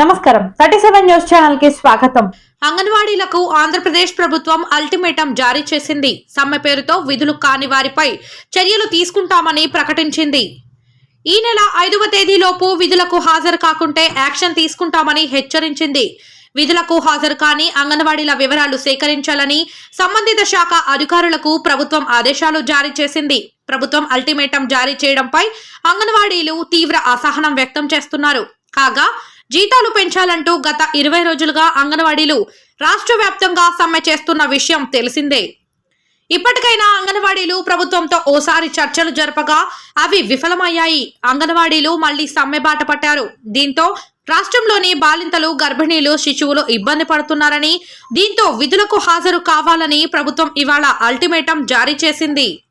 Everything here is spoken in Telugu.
నమస్కారం. థర్టీ సెవెన్ న్యూస్ ఛానల్కి స్వాగతం. అంగన్వాడీలకు ఆంధ్రప్రదేశ్ ప్రభుత్వం అల్టిమేటం జారీ చేసింది. సమ్మె పేరుతో విధులు కాని వారిపై చర్యలు తీసుకుంటామని ప్రకటించింది. ఈ నెల ఐదవ తేదీలోపు విధులకు హాజరు కాకుంటే యాక్షన్ తీసుకుంటామని హెచ్చరించింది. విధులకు హాజరు కాని అంగన్వాడీల వివరాలు సేకరించాలని సంబంధిత శాఖ అధికారులకు ప్రభుత్వం ఆదేశాలు జారీ చేసింది. ప్రభుత్వం అల్టిమేటం జారీ చేయడంపై అంగన్వాడీలు తీవ్ర అసహనం వ్యక్తం చేస్తున్నారు. కాగా జీతాలు పెంచాలంటూ గత ఇరవై రోజులుగా అంగన్వాడీలు రాష్ట్ర వ్యాప్తంగా సమ్మె చేస్తున్న విషయం తెలిసిందే. ఇప్పటికైనా అంగన్వాడీలు ప్రభుత్వంతో ఓసారి చర్చలు జరపగా అవి విఫలమయ్యాయి. అంగన్వాడీలు మళ్ళీ సమ్మె బాట పట్టారు. దీంతో రాష్ట్రంలోని బాలింతలు గర్భిణీలు శిశువులు ఇబ్బంది పడుతున్నారని దీంతో విధులకు హాజరు కావాలని ప్రభుత్వం ఇవాళ అల్టిమేటం జారీ చేసింది.